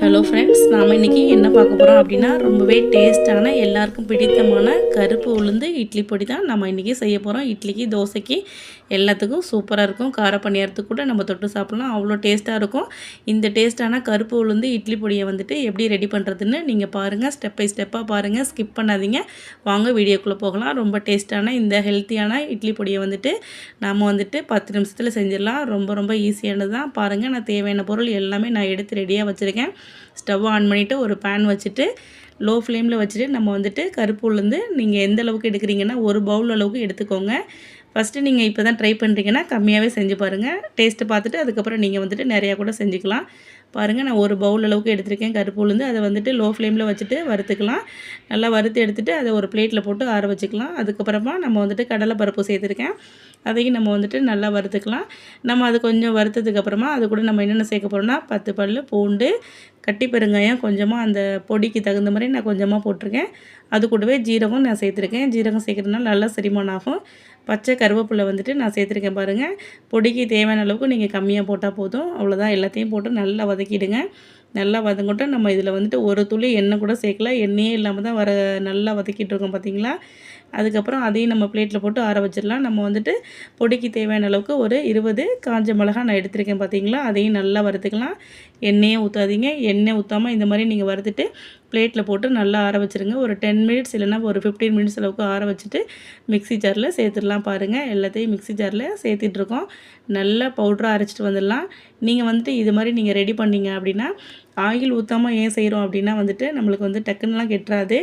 Hello friends நாம் இன்றைக்கி என்ன பார்க்க போகிறோம் அப்படின்னா ரொம்பவே டேஸ்ட்டான எல்லாருக்கும் பிடித்தமான கருப்பு உளுந்து இட்லி பொடி தான் நம்ம இன்றைக்கி செய்ய போகிறோம் இட்லிக்கு தோசைக்கு எல்லாத்துக்கும் சூப்பராக இருக்கும். கார பணியாரத்துக்கு கூட நம்ம தொட்டு சாப்பிட்லாம். அவ்வளோ டேஸ்ட்டாக இருக்கும். இந்த டேஸ்ட்டான கருப்பு உளுந்து இட்லி பொடியை வந்துட்டு எப்படி ரெடி பண்ணுறதுன்னு நீங்கள் பாருங்கள் ஸ்டெப் பை ஸ்டெப்பாக பாருங்கள் ஸ்கிப் பண்ணாதீங்க. வாங்க வீடியோக்குள்ளே போகலாம். ரொம்ப டேஸ்ட்டான இந்த ஹெல்த்தியான இட்லி பொடியை வந்துட்டு நாம் வந்துட்டு பத்து நிமிஷத்தில் செஞ்சிடலாம். ரொம்ப ரொம்ப ஈஸியானது தான் பாருங்கள் நான் தேவையான பொருள் எல்லாமே நான் எடுத்து ரெடியாக வச்சுருக்கேன். ஸ்டவ் ஆன் பண்ணிவிட்டு ஒரு பேன் வச்சுட்டு லோ ஃப்ளேமில் வச்சுட்டு நம்ம வந்துட்டு கருப்பு உளுந்து நீங்கள் எந்த அளவுக்கு எடுக்கிறீங்கன்னா ஒரு பவுல் அளவுக்கு எடுத்துக்கோங்க. ஃபஸ்ட்டு நீங்கள் இப்போ தான் ட்ரை பண்ணுறீங்கன்னா கம்மியாகவே செஞ்சு பாருங்கள் டேஸ்ட்டு பார்த்துட்டு அதுக்கப்புறம் நீங்கள் வந்துட்டு நிறையா கூட செஞ்சுக்கலாம். பாருங்கள் நான் ஒரு பவுல் அளவுக்கு எடுத்திருக்கேன். கருப்பு உளுந்து அதை வந்துட்டு லோ ஃப்ளேமில் வச்சுட்டு வறுத்துக்கலாம். நல்லா வறுத்து எடுத்துகிட்டு அதை ஒரு பிளேட்டில் போட்டு ஆற வச்சுக்கலாம். அதுக்கப்புறமா நம்ம வந்துட்டு கடலைப்பருப்பு சேர்த்துருக்கேன். அதையும் நம்ம வந்துட்டு நல்லா வறுத்துக்கலாம். நம்ம அது கொஞ்சம் வறுத்ததுக்கப்புறமா அது கூட நம்ம என்னென்ன சேர்க்க போகிறோம்னா பத்து பல் பூண்டு கட்டி பெருங்காயம் கொஞ்சமாக அந்த பொடிக்கு தகுந்த மாதிரி நான் கொஞ்சமாக போட்டிருக்கேன். அது கூடவே ஜீரகம் நான் சேர்த்துருக்கேன். ஜீரகம் சேர்க்குறதுனால நல்லா செரிமானம் ஆகும். பச்சை கருவேப்பிலை வந்துட்டு நான் சேர்த்துருக்கேன் பாருங்கள் பொடிக்கு தேவையான அளவுக்கு நீங்கள் கம்மியாக போட்டால் போதும். அவ்வளோதான் எல்லாத்தையும் போட்டு நல்லா வதக்கிடுங்க. நல்லா வதங்கட்டும். நம்ம இதில் வந்துட்டு ஒரு துளி எண்ணெய் கூட சேர்க்கல. எண்ணெயே இல்லாமல் தான் வர நல்லா வதக்கிட்டு இருக்கோம் பார்த்தீங்களா? அதுக்கப்புறம் அதையும் நம்ம பிளேட்டில் போட்டு ஆற வச்சிடலாம். நம்ம வந்துட்டு பொடிக்கு தேவையான அளவுக்கு ஒரு இருபது காஞ்ச மிளகா நான் எடுத்திருக்கேன் பார்த்தீங்களா? அதையும் நல்லா வறுத்துக்கலாம். எண்ணெயே ஊற்றாதீங்க எண்ணெய் ஊற்றாமல் இந்த மாதிரி நீங்கள் வறுத்துட்டு பிளேட்டில் போட்டு நல்லா ஆற வச்சுருங்க. ஒரு டென் மினிட்ஸ் இல்லைன்னா ஒரு ஃபிஃப்டீன் மினிட்ஸ் அளவுக்கு ஆற வச்சுட்டு மிக்ஸி ஜாரில் சேர்த்துடலாம் பாருங்கள் எல்லாத்தையும் மிக்ஸி ஜாரில் சேர்த்துட்ருக்கோம் நல்லா பவுட்ராக அரைச்சிட்டு வந்துடலாம். நீங்கள் வந்துட்டு இது மாதிரி நீங்கள் ரெடி பண்ணீங்க அப்படின்னா ஆயில் ஊற்றாமல் ஏன் செய்கிறோம் அப்படின்னா வந்துட்டு நம்மளுக்கு வந்து டக்குன்னுலாம் கெட்டுறாது.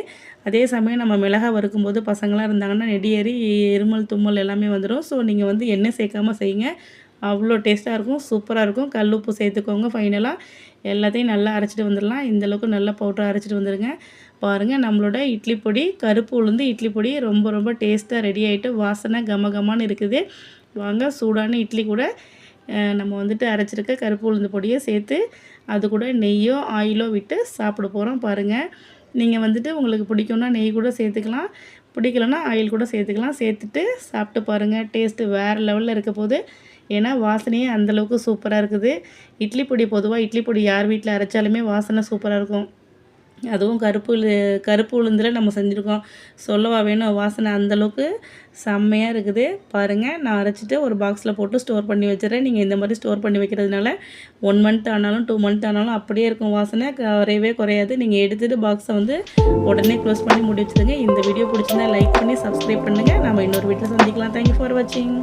அதே சமயம் நம்ம மிளகா வறுக்கும்போது பசங்களாம் இருந்தாங்கன்னா நெடியேறி எருமல் தும்மல் எல்லாமே வந்துடும் ஸோ நீங்கள் வந்து எண்ணெய் சேர்க்காமல் செய்யுங்க. அவ்வளோ டேஸ்ட்டாக இருக்கும் சூப்பராக இருக்கும். கல் உப்பு சேர்த்துக்கோங்க ஃபைனலாக எல்லாத்தையும் நல்லா அரைச்சிட்டு வந்துடலாம். இந்தளவுக்கு நல்லா பவுட்ரு அரைச்சிட்டு வந்துடுங்க. பாருங்கள் நம்மளோட இட்லி பொடி கருப்பு உளுந்து இட்லி பொடி ரொம்ப ரொம்ப டேஸ்ட்டாக ரெடி ஆகிட்டு வாசனை கமகமானு இருக்குது. வாங்க சூடான இட்லி கூட நம்ம வந்துட்டு அரைச்சிருக்க கருப்பு உளுந்து பொடியை சேர்த்து அது கூட நெய்யோ ஆயிலோ விட்டு சாப்பிட போகிறோம் பாருங்கள் நீங்கள் வந்துட்டு உங்களுக்கு பிடிக்கும்னா நெய் கூட சேர்த்துக்கலாம். பிடிக்கலன்னா ஆயில் கூட சேர்த்துக்கலாம். சேர்த்துட்டு சாப்பிட்டு பாருங்கள் டேஸ்ட்டு வேறு லெவலில் இருக்க போது. ஏன்னா வாசனையே அந்தளவுக்கு சூப்பராக இருக்குது. இட்லி பொடி பொதுவாக இட்லி பொடி யார் வீட்டில் அரைச்சாலுமே வாசனை சூப்பராக இருக்கும். அதுவும் கருப்பு கருப்பு உளுந்தில் நம்ம செஞ்சுருக்கோம். சொல்லவா வேணும் வாசனை அந்தளவுக்கு செம்மையாக இருக்குது. பாருங்கள் நான் அரைச்சிட்டு ஒரு பாக்ஸில் போட்டு ஸ்டோர் பண்ணி வச்சுறேன் நீங்கள் இந்த மாதிரி ஸ்டோர் பண்ணி வைக்கிறதுனால ஒன் மந்த் ஆனாலும் டூ மந்த் ஆனாலும் அப்படியே இருக்கும் வாசனை. குறையவே குறையாது. நீங்கள் எடுத்துகிட்டு பாக்ஸை வந்து உடனே க்ளோஸ் பண்ணி முடிச்சுடுங்க இந்த வீடியோ பிடிச்சிருந்தா லைக் பண்ணி சப்ஸ்கிரைப் பண்ணுங்கள் நம்ம இன்னொரு வீட்டில் சந்திக்கலாம். தேங்க்யூ ஃபார் வாட்சிங்